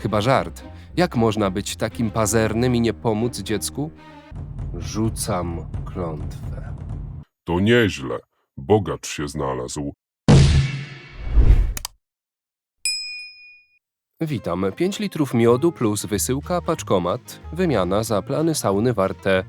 Chyba żart. Jak można być takim pazernym i nie pomóc dziecku? Rzucam klątwę. To nieźle. Bogacz się znalazł. Witam. 5 litrów miodu plus wysyłka paczkomat. Wymiana za plany sauny warte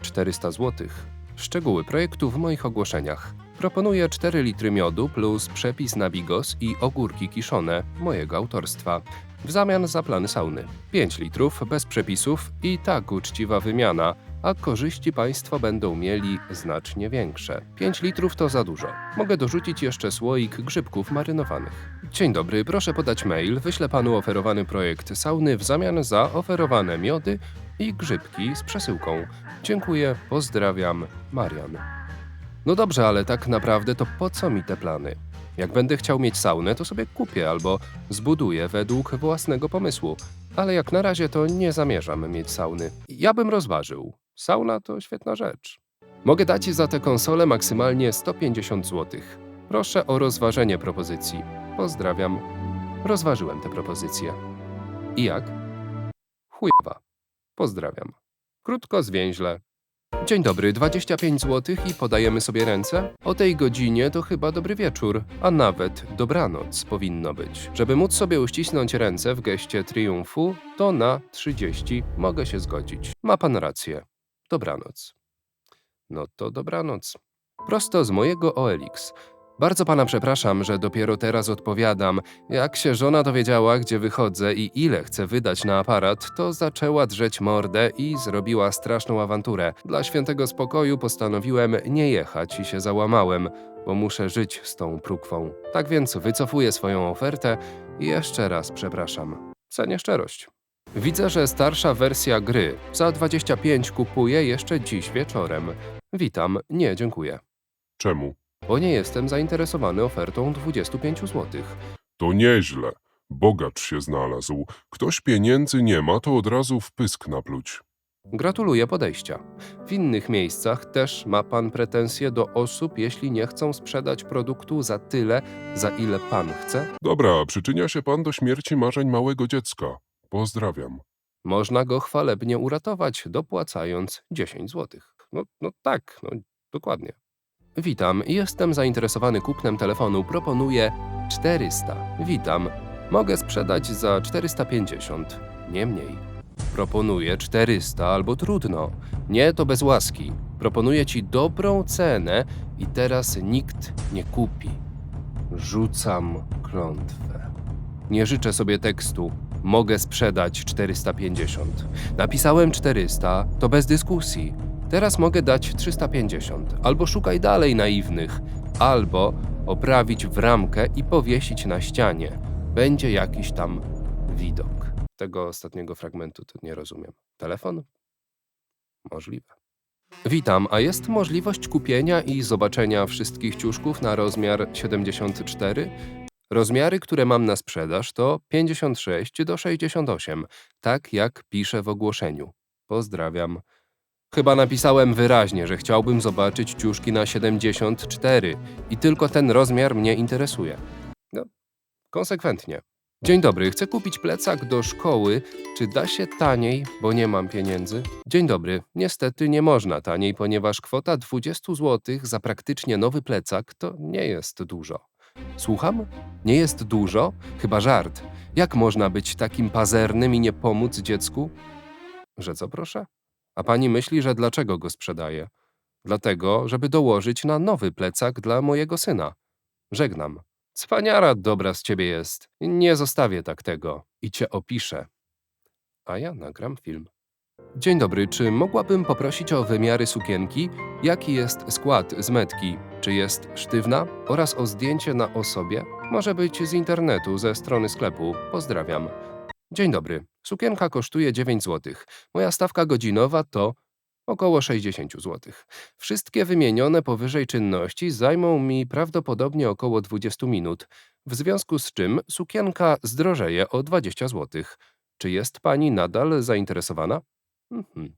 400 zł. Szczegóły projektu w moich ogłoszeniach. Proponuję 4 litry miodu plus przepis na bigos i ogórki kiszone mojego autorstwa. W zamian za plany sauny. 5 litrów bez przepisów i tak uczciwa wymiana, a korzyści Państwo będą mieli znacznie większe. 5 litrów to za dużo. Mogę dorzucić jeszcze słoik grzybków marynowanych. Dzień dobry, proszę podać mail. Wyślę Panu oferowany projekt sauny w zamian za oferowane miody i grzybki z przesyłką. Dziękuję, pozdrawiam, Marian. No dobrze, ale tak naprawdę to po co mi te plany? Jak będę chciał mieć saunę, to sobie kupię albo zbuduję według własnego pomysłu. Ale jak na razie to nie zamierzam mieć sauny. Ja bym rozważył. Sauna to świetna rzecz. Mogę dać za tę konsolę maksymalnie 150 zł. Proszę o rozważenie propozycji. Pozdrawiam. Rozważyłem tę propozycję. I jak? Chujowa. Pozdrawiam. Krótko, zwięźle. Dzień dobry, 25 zł i podajemy sobie ręce? O tej godzinie to chyba dobry wieczór, a nawet dobranoc powinno być. Żeby móc sobie uścisnąć ręce w geście triumfu, to na 30 mogę się zgodzić. Ma pan rację. Dobranoc. No to dobranoc. Prosto z mojego OLX. Bardzo pana przepraszam, że dopiero teraz odpowiadam. Jak się żona dowiedziała, gdzie wychodzę i ile chcę wydać na aparat, to zaczęła drzeć mordę i zrobiła straszną awanturę. Dla świętego spokoju postanowiłem nie jechać i się załamałem, bo muszę żyć z tą prókwą. Tak więc wycofuję swoją ofertę i jeszcze raz przepraszam. Cenię szczerość. Widzę, że starsza wersja gry. Za 25 kupuję jeszcze dziś wieczorem. Witam, nie dziękuję. Czemu? Bo nie jestem zainteresowany ofertą 25 zł. To nieźle. Bogacz się znalazł. Ktoś pieniędzy nie ma, to od razu w pysk napluć. Gratuluję podejścia. W innych miejscach też ma pan pretensje do osób, jeśli nie chcą sprzedać produktu za tyle, za ile pan chce? Dobra, przyczynia się pan do śmierci marzeń małego dziecka. Pozdrawiam. Można go chwalebnie uratować, dopłacając 10 zł. No, no tak, no dokładnie. Witam, jestem zainteresowany kupnem telefonu. Proponuję 400. Witam. Mogę sprzedać za 450, nie mniej. Proponuję 400 albo trudno. Nie, to bez łaski. Proponuję ci dobrą cenę i teraz nikt nie kupi. Rzucam klątwę. Nie życzę sobie tekstu. Mogę sprzedać 450. Napisałem 400, to bez dyskusji. Teraz mogę dać 350. Albo szukaj dalej naiwnych, albo oprawić w ramkę i powiesić na ścianie. Będzie jakiś tam widok. Tego ostatniego fragmentu to nie rozumiem. Telefon? Możliwe. Witam, a jest możliwość kupienia i zobaczenia wszystkich ciuszków na rozmiar 74? Rozmiary, które mam na sprzedaż to 56 do 68, tak jak piszę w ogłoszeniu. Pozdrawiam. Chyba napisałem wyraźnie, że chciałbym zobaczyć ciuszki na 74 i tylko ten rozmiar mnie interesuje. No, konsekwentnie. Dzień dobry, chcę kupić plecak do szkoły. Czy da się taniej, bo nie mam pieniędzy? Dzień dobry, niestety nie można taniej, ponieważ kwota 20 zł za praktycznie nowy plecak to nie jest dużo. Słucham? Nie jest dużo? Chyba żart. Jak można być takim pazernym i nie pomóc dziecku? Że co proszę? A pani myśli, że dlaczego go sprzedaję? Dlatego, żeby dołożyć na nowy plecak dla mojego syna. Żegnam. Cwaniara dobra z ciebie jest. Nie zostawię tak tego. I cię opiszę. A ja nagram film. Dzień dobry, czy mogłabym poprosić o wymiary sukienki? Jaki jest skład z metki? Czy jest sztywna? Oraz o zdjęcie na osobie? Może być z internetu, ze strony sklepu. Pozdrawiam. Dzień dobry. Sukienka kosztuje 9 zł. Moja stawka godzinowa to około 60 zł. Wszystkie wymienione powyżej czynności zajmą mi prawdopodobnie około 20 minut, w związku z czym sukienka zdrożeje o 20 zł. Czy jest pani nadal zainteresowana? Mhm.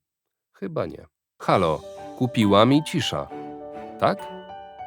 Chyba nie. Halo, kupiła mi cisza. Tak?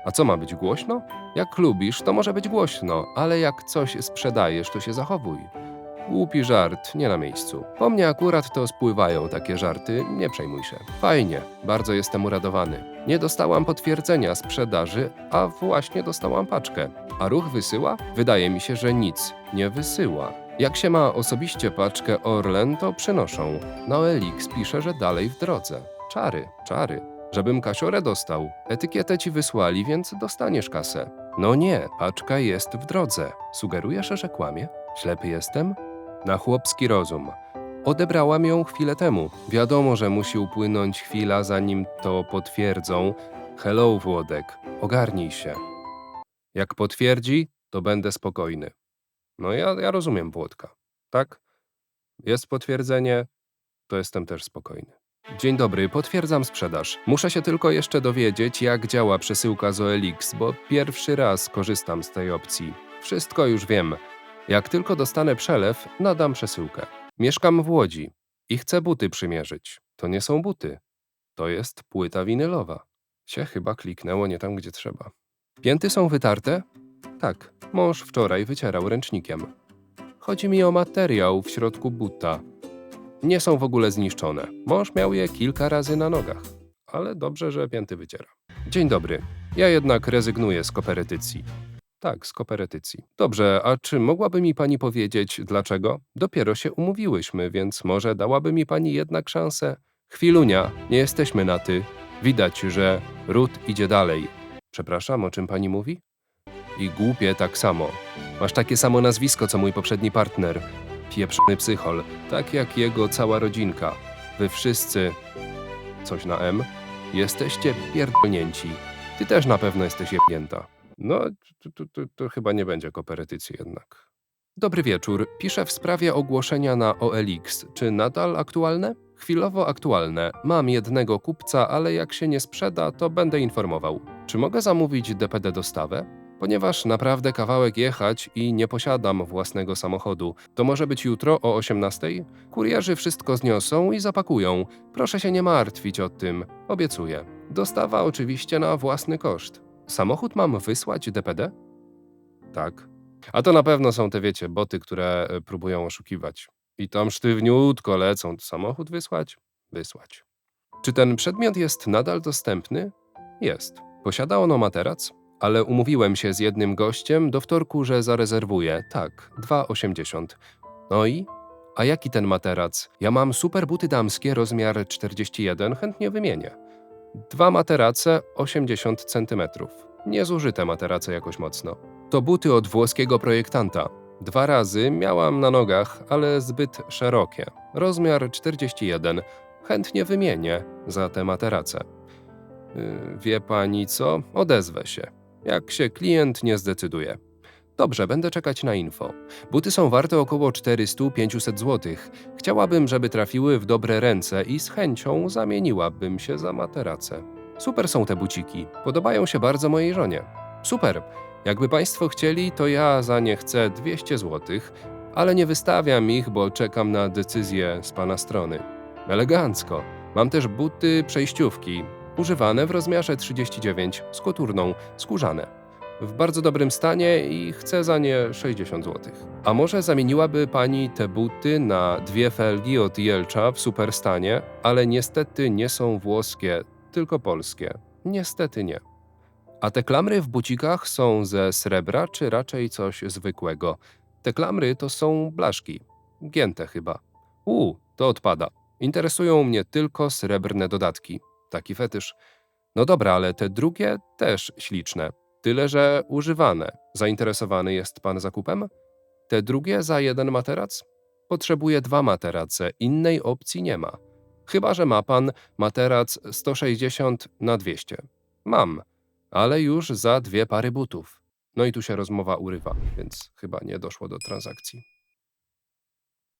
A co ma być głośno? Jak lubisz, to może być głośno, ale jak coś sprzedajesz, to się zachowuj. Głupi żart, nie na miejscu. Po mnie akurat to spływają takie żarty, nie przejmuj się. Fajnie, bardzo jestem uradowany. Nie dostałam potwierdzenia sprzedaży, a właśnie dostałam paczkę. A ruch wysyła? Wydaje mi się, że nic nie wysyła. Jak się ma osobiście paczkę Orlen, to przynoszą. Na OLX pisze, że dalej w drodze. Czary, czary. Żebym kasiorę dostał. Etykietę ci wysłali, więc dostaniesz kasę. No nie, paczka jest w drodze. Sugerujesz, że kłamie? Ślepy jestem? Na chłopski rozum. Odebrałam ją chwilę temu. Wiadomo, że musi upłynąć chwila, zanim to potwierdzą. Hello, Włodek, ogarnij się. Jak potwierdzi, to będę spokojny. No ja, ja rozumiem Włodka, tak? Jest potwierdzenie, to jestem też spokojny. Dzień dobry, potwierdzam sprzedaż. Muszę się tylko jeszcze dowiedzieć, jak działa przesyłka z OLX, bo pierwszy raz korzystam z tej opcji. Wszystko już wiem. Jak tylko dostanę przelew, nadam przesyłkę. Mieszkam w Łodzi i chcę buty przymierzyć. To nie są buty. To jest płyta winylowa. Się chyba kliknęło nie tam, gdzie trzeba. Pięty są wytarte? Tak, mąż wczoraj wycierał ręcznikiem. Chodzi mi o materiał w środku buta. Nie są w ogóle zniszczone. Mąż miał je kilka razy na nogach. Ale dobrze, że pięty wyciera. Dzień dobry. Ja jednak rezygnuję z koperytycji. Tak, z koperytycji. Dobrze, a czy mogłaby mi pani powiedzieć dlaczego? Dopiero się umówiłyśmy, więc może dałaby mi pani jednak szansę? Chwilunia, nie jesteśmy na ty. Widać, że ród idzie dalej. Przepraszam, o czym pani mówi? I głupie tak samo. Masz takie samo nazwisko, co mój poprzedni partner. Pieprzony psychol, tak jak jego cała rodzinka. Wy wszyscy, coś na M, jesteście pierdolnięci. Ty też na pewno jesteś jebnięta. No, to, to, to, chyba nie będzie koperytycji jednak. Dobry wieczór. Piszę w sprawie ogłoszenia na OLX. Czy nadal aktualne? Chwilowo aktualne. Mam jednego kupca, ale jak się nie sprzeda, to będę informował. Czy mogę zamówić DPD dostawę? Ponieważ naprawdę kawałek jechać i nie posiadam własnego samochodu, to może być jutro o 18:00? Kurierzy wszystko zniosą i zapakują. Proszę się nie martwić o tym, obiecuję. Dostawa oczywiście na własny koszt. Samochód mam wysłać DPD? Tak. A to na pewno są te, wiecie, boty, które e, próbują oszukiwać. I tam sztywniutko lecą. Samochód wysłać? Wysłać. Czy ten przedmiot jest nadal dostępny? Jest. Posiada ono materac? Ale umówiłem się z jednym gościem do wtorku, że zarezerwuję. Tak, 2,80. No i? A jaki ten materac? Ja mam super buty damskie, rozmiar 41, chętnie wymienię. Dwa materace, 80 cm. Niezużyte materace jakoś mocno. To buty od włoskiego projektanta. Dwa razy miałam na nogach, ale zbyt szerokie. Rozmiar 41. Chętnie wymienię za te materace. Yy, Wie pani co? Odezwę się. Jak się klient nie zdecyduje. Dobrze, będę czekać na info. Buty są warte około 400-500 zł. Chciałabym, żeby trafiły w dobre ręce i z chęcią zamieniłabym się za materacę. Super są te buciki. Podobają się bardzo mojej żonie. Super. Jakby państwo chcieli, to ja za nie chcę 200 zł, ale nie wystawiam ich, bo czekam na decyzję z pana strony. Elegancko. Mam też buty przejściówki, używane w rozmiarze 39, z koturną, skórzane. W bardzo dobrym stanie i chcę za nie 60 zł. A może zamieniłaby pani te buty na dwie felgi od Jelcza w super stanie, ale niestety nie są włoskie, tylko polskie. Niestety nie. A te klamry w bucikach są ze srebra, czy raczej coś zwykłego? Te klamry to są blaszki. Gięte chyba. U, to odpada. Interesują mnie tylko srebrne dodatki. Taki fetysz. No dobra, ale te drugie też śliczne. Tyle, że używane. Zainteresowany jest pan zakupem? Te drugie za jeden materac? Potrzebuję dwa materace, innej opcji nie ma. Chyba, że ma pan materac 160 na 200. Mam, ale już za dwie pary butów. No i tu się rozmowa urywa, więc chyba nie doszło do transakcji.